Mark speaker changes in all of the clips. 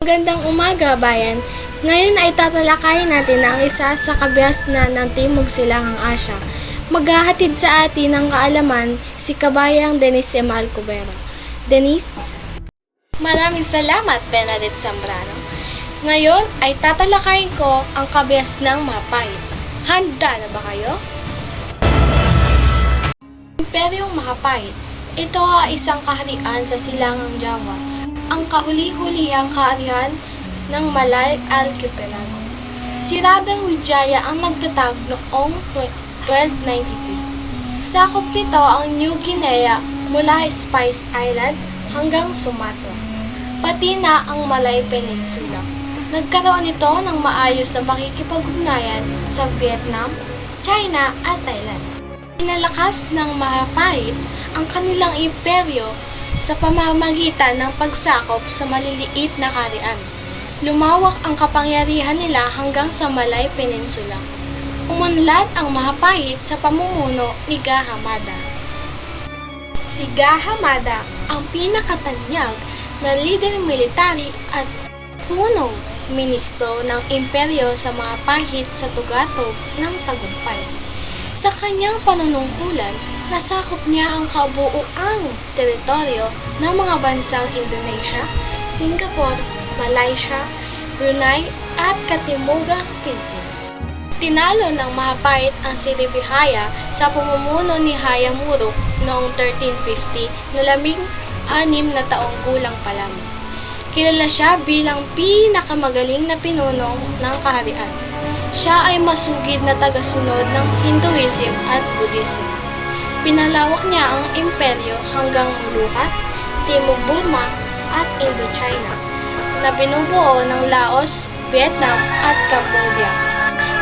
Speaker 1: Magandang umaga, bayan. Ngayon ay tatalakayin natin ang isa sa kabias na ng Timog Silangang Asya. Maghahatid sa atin ng kaalaman si kabayang Denise M. Alcubero. Denise? Maraming salamat, Benedict Zambrano. Ngayon ay tatalakayin ko ang kabias ng Mapait. Handa na ba kayo? Imperyong Mahapait. Ito ay isang kaharian sa silangang Java. Ang kahuli-hulihang kaharian ng Malay Archipelago. Si Radang Wijaya ang nagtatag noong 1293. Sakop nito ang New Guinea mula Spice Island hanggang Sumatra, pati na ang Malay Peninsula. Nagkaroon ito ng maayos na pakikipag-ugnayan sa Vietnam, China at Thailand. Inalakas ng Mahapait ang kanilang imperyo sa pamamagitan ng pagsakop sa maliliit na karian. Lumawak ang kapangyarihan nila hanggang sa Malay Peninsula. Umunlad ang Mahapait sa pamumuno ni Gahamada. Si Gahamada ang pinakatanyag na leader military at punong ministro ng imperyo sa Mahapait sa tugatog ng tagumpay. Sa kanyang panunungkulan, nasakop niya ang kabuuang teritoryo ng mga bansang Indonesia, Singapore, Malaysia, Brunei at Katimugang Pilipinas. Tinalo ng Mahapait ang Siribihaya sa pamumuno ni Hayamuruk noong 1350 na laming anim na taong gulang pa lamang. Kilala siya bilang pinakamagaling na pinuno ng kaharian. Siya ay masugid na tagasunod ng Hinduism at Buddhism. Pinalawak niya ang imperyo hanggang Molucas, Timog Burma at Indochina na binubuo ng Laos, Vietnam at Cambodia.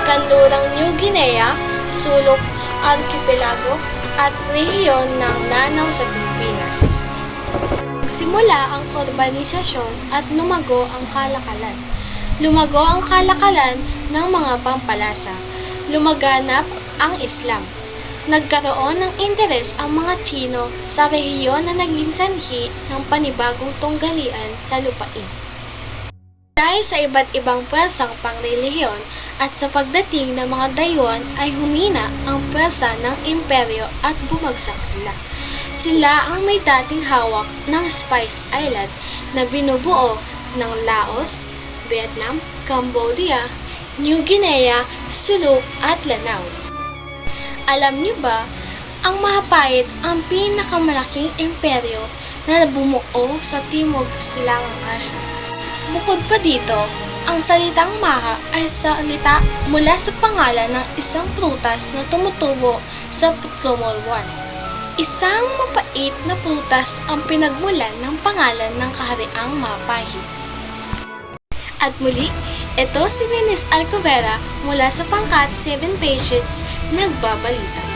Speaker 1: Kanlurang New Guinea, sulok archipelago at rehiyon ng Lanao sa Pilipinas. Nagsimula ang urbanisasyon at lumago ang kalakalan. Lumago ang kalakalan ng mga pampalasa. Lumaganap ang Islam. Nagkaroon ng interes ang mga Chino sa rehiyon na naging sanhi ng panibagong tunggalian sa lupain. Dahil sa iba't ibang pwersang pangrelihiyon at sa pagdating ng mga dayuhan ay humina ang pwersa ng imperyo at bumagsak sila. Sila ang may dating hawak ng Spice Island na binubuo ng Laos, Vietnam, Cambodia, New Guinea, Sulu at Lanao. Alam niyo ba, ang Mahapait ang pinakamalaking imperyo na bumuo sa Timog Silangang Asya. Bukod pa dito, ang salitang maha ay salita mula sa pangalan ng isang prutas na tumutubo sa Tumulwan. Isang mapait na prutas ang pinagmulan ng pangalan ng kahariang Mapahit. At muli, ito si Dennis Alcovera mula sa pangkat 7 Patients Nagbabalita.